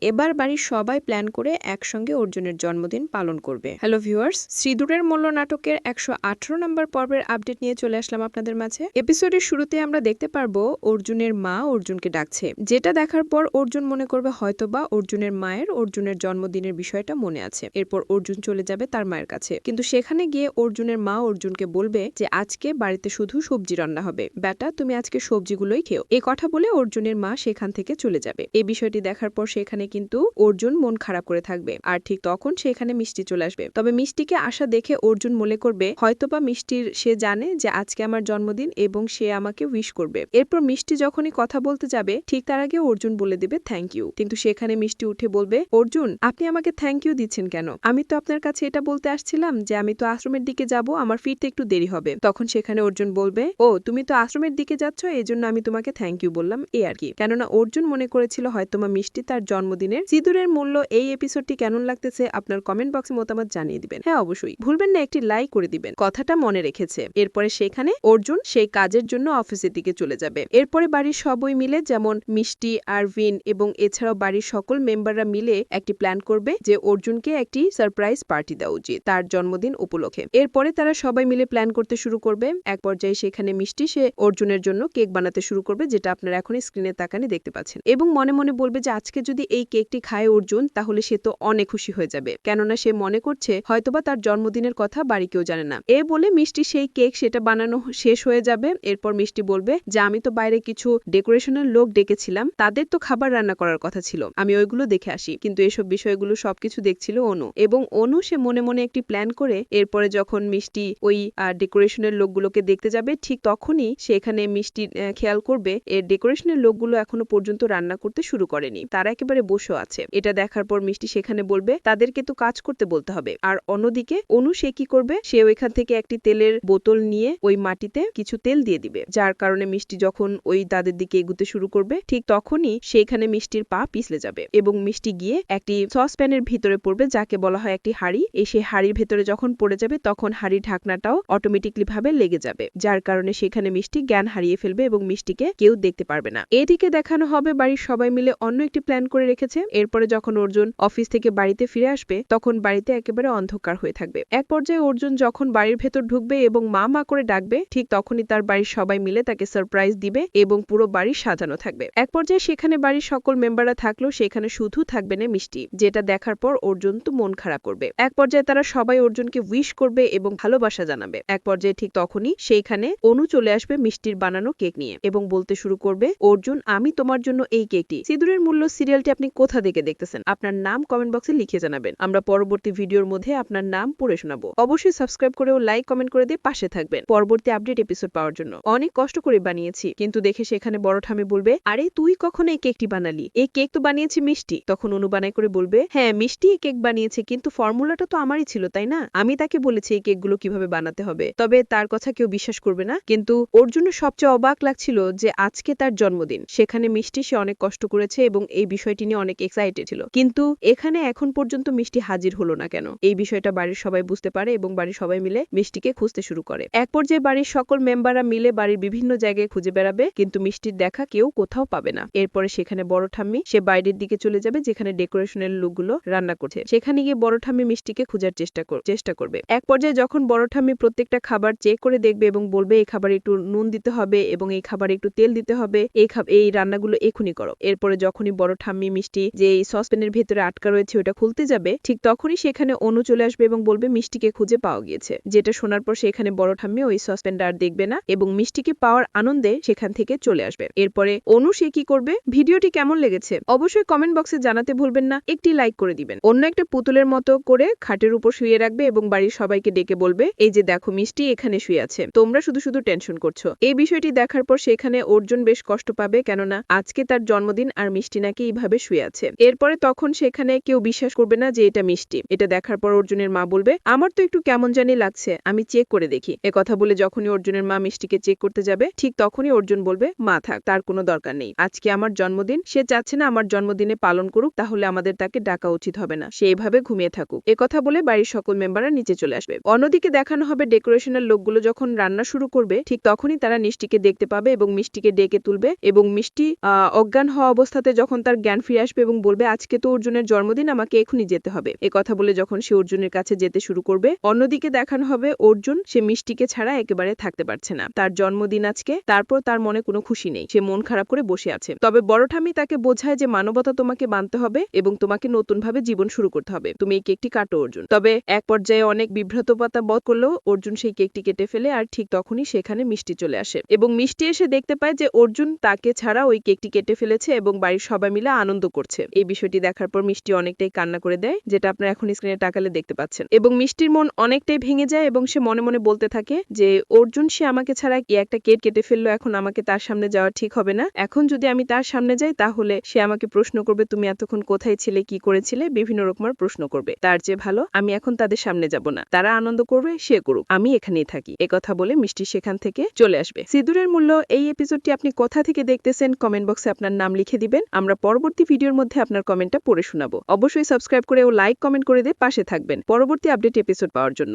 এবার বাড়ির সবাই প্ল্যান করে একসঙ্গে অর্জুনের জন্মদিন পালন করবে। হ্যালো ভিউয়ার্স শ্রীদূরের মূল্য নাটকের একশো আঠারো নম্বর পর্বের আপডেট নিয়ে চলে আসলাম আপনাদের মাঝে। এপিসোডের শুরুতে আমরা দেখতে পারব অর্জুনের মা অর্জুনকে ডাকছে। যেটা দেখার পর অর্জুন মনে করবে হয়তোবা অর্জুনের মায়ের, অর্জুনের জন্মদিনের বিষয়টা মনে আছে। এরপর অর্জুন চলে যাবে তার মায়ের কাছে। কিন্তু সেখানে গিয়ে অর্জুনের মা অর্জুনকে বলবে যে, আজকে বাড়িতে শুধু সবজি রান্না হবে। বেটা তুমি আজকে সবজিগুলোই খেও। এ কথা বলে অর্জুনের মা সেখান থেকে চলে যাবে। এই বিষয়টি দেখার পর সেখানে কিন্তু অর্জুন মন খারাপ করে থাকবে। আর ঠিক তখন সেখানে মিষ্টি চলে আসবে। তবে মিষ্টিকে আসা দেখে অর্জুন মনে করবে, হয়তোবা মিষ্টির সে জানে যে আজকে আমার জন্মদিন এবং সে আমাকে উইশ করবে। এরপর মিষ্টি যখনই কথা বলতে যাবে, ঠিক তার আগে অর্জুন বলে দেবে থ্যাংক ইউ কিন্তু সেখানে মিষ্টি উঠে বলবে, অর্জুন, আপনি আমাকে থ্যাংক ইউ দিচ্ছেন কেন? আমি তো আপনার কাছে এটা বলতে আসছিলাম যে আমি তো আশ্রমের দিকে যাব, আমার ফিরতে একটু দেরি হবে। তখন সেখানে অর্জুন বলবে, ও, তুমি তো আশ্রমের দিকে যাচ্ছ এই জন্য আমি তোমাকে থ্যাংক ইউ বললাম। এ আর কি। কেননা অর্জুন মনে করেছিল হয়তোবা মিষ্টি তার জন্মদিনের সিঁদুরের মূল্য এই এপিসোডটি কেমন লাগতেছে আপনার কমেন্ট বক্সে মতামত জানিয়ে দিবেন। হ্যাঁ অবশ্যই। ভুলবেন না, একটি লাইক করে দিবেন। কথাটা মনে রেখেছে। এরপরে সেখানে অর্জুন সেই কাজের জন্য অফিসের দিকে চলে যাবে। এরপরে বাড়ির সবই মিলে যেমন মিষ্টি, আরভিন এবং এছাড়াও বাড়ির সকল মেম্বাররা মিলে একটি প্ল্যান করবে যে অর্জুনকে একটি সারপ্রাইজ পার্টি দেওয়া উচিত তার জন্মদিন উপলক্ষে। এরপরে তারা সবাই মিলে প্ল্যান করতে শুরু করবে। এক পর্যায়ে সেখানে মিষ্টি সে অর্জুনের জন্য কেক বানাতে শুরু করবে, যেটা আপনারা এখন স্ক্রিনে তাকানে দেখতে পাচ্ছেন। এবং মনে মনে বলবে যে, আজকে যদি এই কেকটি খায় অর্জুন তাহলে সে তো অনেক খুশি হয়ে যাবে। কেননা সে মনে করছে হয়তোবা তার জন্মদিনের কথা বাড়ি কেউ জানে না। এ বলে মিষ্টি সেই কেক সেটা বানানো শেষ হয়ে যাবে। এরপর মিষ্টি বলবে যে আমি তো বাইরে কিছু ডেকোরেশনের লোক ডেকেছিলাম তাদের তো খাবার রান্না করার কথা ছিল। আমি ওইগুলো দেখে আসি। কিন্তু এসব বিষয়গুলো সবকিছু দেখছিল অনু। এবং অনু সে মনে মনে একটি প্ল্যান করে এরপরে যখন মিষ্টি ওই ডেকোরেশনের লোকগুলোকে দেখতে যাবে ঠিক তখনই সেখানে মিষ্টি আহ, খেয়াল করবে এর ডেকোরেশনের লোকগুলো এখনও পর্যন্ত রান্না করতে শুরু করেনি। তারা একেবারে বসে আছে। এটা দেখার পর মিষ্টি সেখানে বলবে, তাদেরকে তো কাজ করতে বলতে হবে। আর অন্যদিকে, অনু সে কি করবে? সে ওইখান থেকে একটি তেলের বোতল নিয়ে ওই মাটিতে কিছু তেল দিয়ে দিবে। যার কারণে মিষ্টি যখন ওই তাদের দিকে এগুতে শুরু করবে, ঠিক তখনই সেখানে মিষ্টির পা পিছলে যাবে এবং মিষ্টি গিয়ে একটি সসপ্যানের ভিতরে পড়বে, যাকে বলা হয় একটি হাড়ি। এই সেই হাড়ির ভেতরে যখন পড়ে যাবে, তখন হাড়ির ঢাকনাটাও অটোমেটিকলি ভাবে লেগে যাবে, যার কারণে সেখানে মিষ্টি জ্ঞান হারিয়ে ফেলবে এবং মিষ্টিকে কেউ দেখতে পারবে না। এদিকে দেখানো হবে বাড়ির সবাই মিলে অন্য একটি প্ল্যান করে রেখেছে। এরপরে যখন অর্জুন অফিস থেকে বাড়িতে ফিরে আসবে, তখন বাড়িতে একেবারে অন্ধকার হয়ে থাকবে। এক পর্যায়ে অর্জুন যখন বাড়ির ভেতর ঢুকবে এবং মা মা করে ডাকবে, ঠিক তখনই তার বাড়ির সবাই মিলে তাকে সারপ্রাইজ দিবে এবং পুরো বাড়ি সাজানো থাকবে। এক পর্যায়ে সেখানে বাড়ির সকল মেম্বাররা থাকলেও সেখানে শুধু থাকবে না মিষ্টি, যেটা দেখার পর অর্জুন তো মন খারাপ করবে। এক পর্যায়ে তারা সবাই অর্জুনকে উইশ করবে এবং ভালোবাসা জানাবে। এক পর্যায়ে ঠিক তখনই সেইখানে অনু চলে আসবে মিষ্টির বানানো কেক নিয়ে এবং বলতে শুরু করবে, অর্জুন, আমি তোমার জন্য এই কেকটি। সিঁদুরের মূল্য সিরিয়ালটি আপনি কোথা থেকে দেখতেছেন? আপনার নাম কমেন্ট বক্সে লিখে জানাবেন। আমরা পরবর্তী ভিডিওর মধ্যে আপনার নাম পড়ে শোনাবো। অবশ্যই সাবস্ক্রাইব করে ও লাইক কমেন্ট করে দিয়ে পাশে থাকবেন। পরবর্তী আপডেট এপিসোড পাওয়ার জন্য। অনেক কষ্ট করে বানিয়েছি, কিন্তু দেখে সেখানে বড় ঠামে বলবে, আরে, তুই কখন এই কেকটি বানালি? এই কেক তো বানিয়েছি মিষ্টি। তখন অনু বানাই করে বলবে হ্যাঁ মিষ্টি এই কেক বানিয়েছে, কিন্তু ফর্মুলাটা তো আমারই ছিল, তাই না? আমি তাকে বলেছি, এই কেকগুলো কীভাবে বানাতে হবে? তবে তার কথা কেউ বিশ্বাস করবে না, কিন্তু ওর জন্য সবচেয়ে অবাক লাগছিল যে আজকে তার জন্মদিন। সেখানে মিষ্টি সে অনেক কষ্ট করেছে এবং এই বিষয়টি নিয়ে অনেক এক্সাইটেড ছিল। কিন্তু এখানে এখন পর্যন্ত মিষ্টি হাজির হলো না কেন? এই বিষয়টা বাড়ির সবাই বুঝতে পারে এবং বাড়ির সবাই মিলে মিষ্টিকে খুঁজতে শুরু করে। এক পর্যায়ে বাড়ির সকল মেম্বাররা মিলে বাড়ির বিভিন্ন জায়গায় খুঁজে বেড়াবে, কিন্তু মিষ্টির দেখা কেউ কোথাও পাবে না। এরপরে সেখানে বড় ঠাম্মি, সে বাইরের দিকে চলে যাবে, যেখানে ডেকোরেশনের লোকগুলো রান্না করছে। সেখানে গিয়ে বড় ঠাম্মি মিষ্টিকে খোঁজার চেষ্টা চেষ্টা করবে। এক পর্যায়ে যখন বড় ঠাম্মি প্রত্যেকটা খাবার চেক করে দেখবে এবং বলবে, এই খাবারে একটু নুন দিতে হবে এবং এই খাবারে একটু তেল দিতে হবে, এই রান্নাগুলো এখনই করো। এরপরে যখনই বড় ঠাম্মি যে এই সসপ্যানের ভেতরে আটকা রয়েছে, ওটা খুলতে যাবে, ঠিক তখনই সেখানে অনু চলে আসবে এবং বলবে, মিষ্টিকে খুঁজে পাওয়া গিয়েছে। যেটা শোনার পর সেখানে বড় ঠাম্মি ওই সসপ্যানটা আর দেখবে না এবং মিষ্টিকে পাওয়ার আনন্দে সেখান থেকে চলে আসবে। এরপরে অনু, সে কি করবে? ভিডিওটি কেমন লেগেছে? অবশ্যই কমেন্ট বক্সে জানাতে ভুলবেন না, একটি লাইক করে দিবেন। অন্য একটা পুতুলের মতো করে খাটের উপর শুয়ে রাখবে এবং বাড়ির সবাইকে ডেকে বলবে, এই যে দেখো, মিষ্টি এখানে শুয়ে আছে, তোমরা শুধু শুধু টেনশন করছ। এই বিষয়টি দেখার পর সেখানে অর্জুন বেশ কষ্ট পাবে, কেননা আজকে তার জন্মদিন আর মিষ্টি নাকি এইভাবে শুয়ে আছে। এরপরে তখন সেখানে কেউ বিশ্বাস করবে না যে এটা মিষ্টি। এটা দেখার পর অর্জুনের মা বলবে, আমার তো একটু কেমন জানি লাগছে, আমি চেক করে দেখি। এ কথা বলে যখনই অর্জুনের মা মিষ্টিকে চেক করতে যাবে, ঠিক তখনই অর্জুন বলবে, মা থাক, তার কোনো দরকার নেই। আজকে আমার জন্মদিন, সে চাচ্ছে না আমার জন্মদিনে পালন করুক, তাহলে আমাদের তাকে ডাকা উচিত হবে না। সে এভাবে ঘুমিয়ে থাকুক। এ কথা বলে বাড়ির সকল মেম্বাররা নিচে চলে আসবে। অন্যদিকে দেখানো হবে ডেকোরেশনের লোকগুলো যখন রান্না শুরু করবে, ঠিক তখনই তারা মিষ্টিকে দেখতে পাবে এবং মিষ্টিকে ডেকে তুলবে এবং মিষ্টি অজ্ঞান হওয়া অবস্থাতে যখন তার জ্ঞান ফিরে আসবে এবং বলবে, আজকে তো অর্জুনের জন্মদিন, আমাকে এখনই যেতে হবে। এ কথা বলে যখন সে অর্জুনের কাছে যেতে শুরু করবে, অন্যদিকে দেখানো হবে অর্জুন, সে মিষ্টিকে ছাড়া একেবারে থাকতে পারছে না। তার জন্মদিন আজকে, তারপর তার মনে কোনো খুশি নেই। সে মন খারাপ করে বসে আছে। তবে বড় ঠামি তাকে বোঝায় যে মানবতা তোমাকে মানতে হবে এবং তোমাকে নতুন ভাবে জীবন শুরু করতে হবে। তুমি এই কেকটি কাটো, অর্জুন। তবে এক পর্যায়ে অনেক বিভ্রাতপাতা বধ করলেও অর্জুন সেই কেকটি কেটে ফেলে আর ঠিক তখনই সেখানে মিষ্টি চলে আসে। এবং মিষ্টি এসে দেখতে পায় যে অর্জুন তাকে ছাড়া ওই কেকটি কেটে ফেলেছে এবং বাড়ির সবাই মিলে আনন্দ করছে। এই বিষয়টি দেখার পর মিষ্টি অনেকটাই কান্না করে দেয়, যেটা আপনারা এখন স্ক্রিনে টাকালে দেখতে পাচ্ছেন। এবং মিষ্টির মন অনেকটাই ভেঙে যায় এবং সে মনে মনে বলতে থাকে যে, অর্জুন, সে আমাকে ছাড়া কি একটা কেক কেটে ফেলল? এখন আমাকে তার সামনে যাওয়া ঠিক হবে না। এখন যদি আমি তার সামনে যাই, তাহলে সে আমাকে প্রশ্ন করবে, তুমি এতক্ষণ কোথায় ছিলে, কি করেছিলে? বিভিন্ন রকমের প্রশ্ন করবে। তার চেয়ে ভালো, আমি এখন তাদের সামনে যাব না। তারা আনন্দ করবে, সে করুক। আমি এখানেই থাকি। কথা বলে মিষ্টি সেখান থেকে চলে আসবে। সিঁদুরের মূল্য এই এপিসোডটি আপনি কোথা থেকে দেখতেছেন, কমেন্ট বক্সে আপনার নাম লিখে দিবেন। আমরা পরবর্তী ভিডিওর মধ্যে আপনার কমেন্টটা পড়ে শোনাবো। অবশ্যই সাবস্ক্রাইব করে ও লাইক, কমেন্ট করে দিয়ে পাশে থাকবেন। পরবর্তী আপডেট এপিসোড পাওয়ার জন্য।